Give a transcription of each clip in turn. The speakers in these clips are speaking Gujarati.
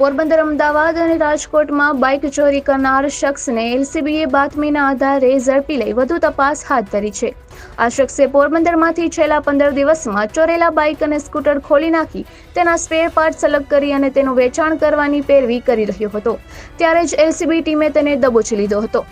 પોરબંદર, અમદાવાદ અને રાજકોટમાં બાઇક ચોરી કરનાર શખ્સને એલસીબીએ બાતમીના આધારે ઝડપી લઈ વધુ તપાસ હાથ ધરી છે. આ શખ્સે પોરબંદરમાંથી છેલ્લા પંદર દિવસમાં ચોરેલા બાઇક અને સ્કૂટર ખોલી નાખી, તેના સ્પેર પાર્ટ અલગ કરી અને તેનું વેચાણ કરવાની પેરવી કરી રહ્યો હતો. ત્યારે જ એલસીબી ટીમે તેને દબોચી લીધો હતો.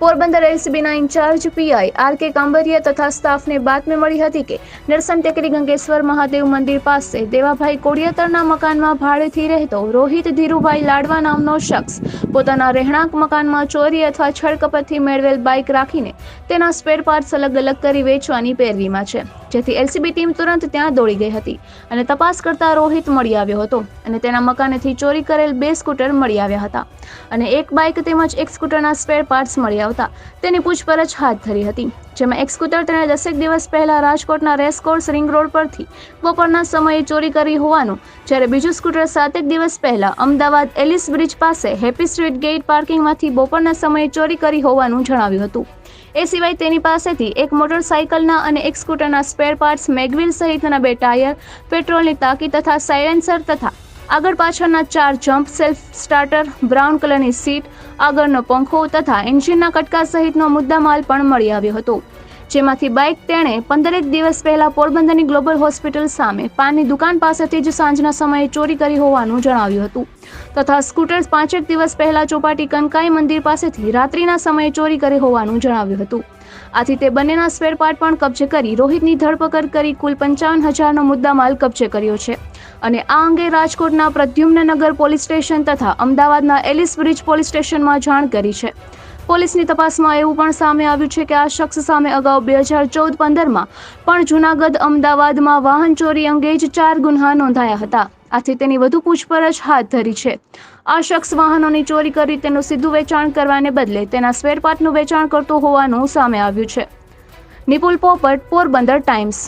Porbandar એલસીબીના in charge PI R K Kambariya તથા સ્ટાફને બાતમી મળી હતી કે નરસન ટેકરી ગંગેશ્વર મહાદેવ મંદિર પાસે દેવાભાઈ કોડિયાતરના મકાનમાં ભાડેથી રહેતો રોહિત ધીરુભાઈ લાડવા નામનો શખ્સ પોતાના રહેણાંક મકાનમાં ચોરી અથવા છળકપટથી મેળવેલ બાઇક રાખીને તેના સ્પેર પાર્ટ્સ અલગ અલગ કરી વેચવાની પેરવીમાં છે. જેથી એલસીબી ટીમ તુરંત ત્યાં દોડી ગઈ હતી અને તપાસ કરતા રોહિત મળી આવ્યો હતો અને તેના મકાનેથી ચોરી કરેલ બે સ્કૂટર મળી આવ્યા હતા અને એક બાઇક તેમજ એક સ્કૂટરના સ્પેર પાર્ટ્સ મળી આવતા તેની પૂછપરછ હાથ ધરી હતી, જેમાં એક સ્કૂટર તેણે દસેક દિવસ પહેલા રાજકોટના રેસકોર્સ રિંગ રોડ પરથી બપોરના સમયે ચોરી કરી હોવાનું, જ્યારે બીજું સ્કૂટર સાતેક દિવસ પહેલા અમદાવાદ એલિસ બ્રિજ પાસે હેપી સ્ટ્રીટ ગેટ પાર્કિંગમાંથી બપોરના સમયે ચોરી કરી હોવાનું જણાવ્યું હતું. એ સિવાય તેની પાસેથી એક મોટરસાયકલના અને એક સ્કૂટરના સ્પેર પાર્ટ્સ મેગવિલ સહિતના બે ટાયર, પેટ્રોલની ટાંકી તથા સાયલેન્સર તથા આગળ પાછળના ચાર જમ્પ સેલ્ફ સ્ટાર્ટર બ્રાઉન કલરની સીટ આગળનો પંખો તથા એન્જિનના કટકા સહિતનો મુદ્દામાલ પણ મળી આવ્યો હતો. જેમાંથી બાઇક તેણે પંદરેક દિવસ પહેલા પોરબંદરની ગ્લોબલ હોસ્પિટલ સામે પાનની દુકાન પાસેથી જ સાંજના સમયે ચોરી કરી હોવાનું જણાવ્યું હતું. તથા સ્કૂટર પાંચેક દિવસ પહેલા ચોપાટી કનકાઈ મંદિર પાસેથી રાત્રિના સમયે ચોરી કરી હોવાનું જણાવ્યું હતું. આથી તે બંનેના સ્પેરપાર્ટ પણ કબજે કરી રોહિતની ધરપકડ કરી કુલ પંચાવન હજારનો મુદ્દામાલ કબજે કર્યો છે. અને આ અંગે રાજકોટના પ્રદ્યુમ્નનગર પોલીસ સ્ટેશન તથા અમદાવાદના એલિસ બ્રિજ પોલીસ સ્ટેશનમાં જાણ કરી છે. પોલીસની તપાસમાં એવું પણ સામે આવ્યું છે કે આ શખ્સ સામે અગાઉ બે હજાર ચૌદ પંદરમાં પણ જૂનાગઢ, અમદાવાદમાં વાહન ચોરી અંગે જ ચાર ગુન્હા નોંધાયા હતા. આથી તેની વધુ પૂછપરછ હાથ ધરી છે. આ શખ્સ વાહનોની ચોરી કરી તેનું સીધું વેચાણ કરવાને બદલે તેના સ્પેરપાર્ટનું વેચાણ કરતો હોવાનું સામે આવ્યું છે. નિપુલ પોપટ, પોરબંદર ટાઈમ્સ.